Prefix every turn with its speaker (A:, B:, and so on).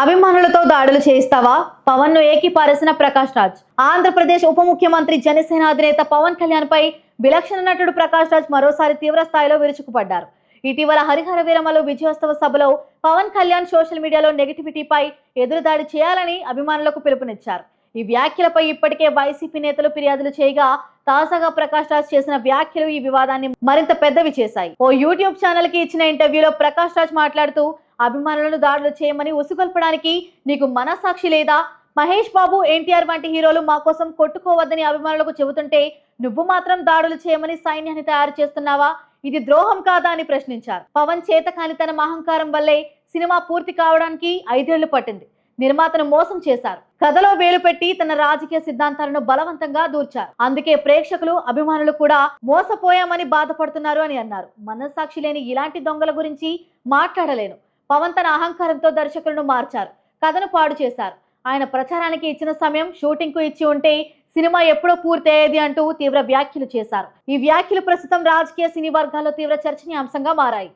A: అభిమానులతో దాడులు చేయిస్తావా? పవన్ను ఏకిపారేసిన ప్రకాష్ రాజ్. ఆంధ్రప్రదేశ్ ఉప ముఖ్యమంత్రి జనసేన అధినేత పవన్ కళ్యాణ్ పై విలక్షణ నటుడు ప్రకాష్ రాజ్ మరోసారి తీవ్ర స్థాయిలో విరుచుకుపడ్డారు. ఇటీవల హరిహర వీరమలు విజయోత్సవ సభలో పవన్ కళ్యాణ్ సోషల్ మీడియాలో నెగిటివిటీపై ఎదురుదాడి చేయాలని అభిమానులకు పిలుపునిచ్చారు. ఈ వ్యాఖ్యలపై ఇప్పటికే వైసీపీ నేతలు ఫిర్యాదులు చేయగా తాజాగా ప్రకాష్ రాజ్ చేసిన వ్యాఖ్యలు ఈ వివాదాన్ని మరింత పెద్దవి చేశాయి. ఓ యూట్యూబ్ ఛానల్కి ఇచ్చిన ఇంటర్వ్యూలో ప్రకాష్ రాజ్ మాట్లాడుతూ అభిమానులను దాడులు చేయమని ఉసుగొల్పడానికి నీకు మనసాక్షి లేదా? మహేష్ బాబు ఎన్టీఆర్ వంటి హీరోలు మా కోసం కొట్టుకోవద్దని అభిమానులకు చెబుతుంటే నువ్వు మాత్రం దాడులు చేయమని సైన్యాన్ని తయారు చేస్తున్నావా? ఇది ద్రోహం కాదా అని ప్రశ్నించారు. పవన్ చేతకానితనం అహంకారం వల్లే సినిమా పూర్తి కావడానికి ఐదేళ్ళు పట్టింది. నిర్మాతను మోసం చేశారు. కథలో వేలు పెట్టి తన రాజకీయ సిద్ధాంతాలను బలవంతంగా దూర్చారు. అందుకే ప్రేక్షకులు అభిమానులు కూడా మోసపోయామని బాధపడుతున్నారు అని అన్నారు. మనస్సాక్షి లేని ఇలాంటి దొంగల గురించి మాట్లాడలేను. పవన్ తన అహంకారంతో దర్శకులను మార్చారు కథను పాడు చేశారు. ఆయన ప్రచారానికి ఇచ్చిన సమయం షూటింగ్కు ఇచ్చి ఉంటే సినిమా ఎప్పుడో పూర్తయ్యేది అంటూ తీవ్ర వ్యాఖ్యలు చేశారు. ఈ వ్యాఖ్యలు ప్రస్తుతం రాజకీయ సినీ వర్గాల్లో తీవ్ర చర్చనీయాంశంగా మారాయి.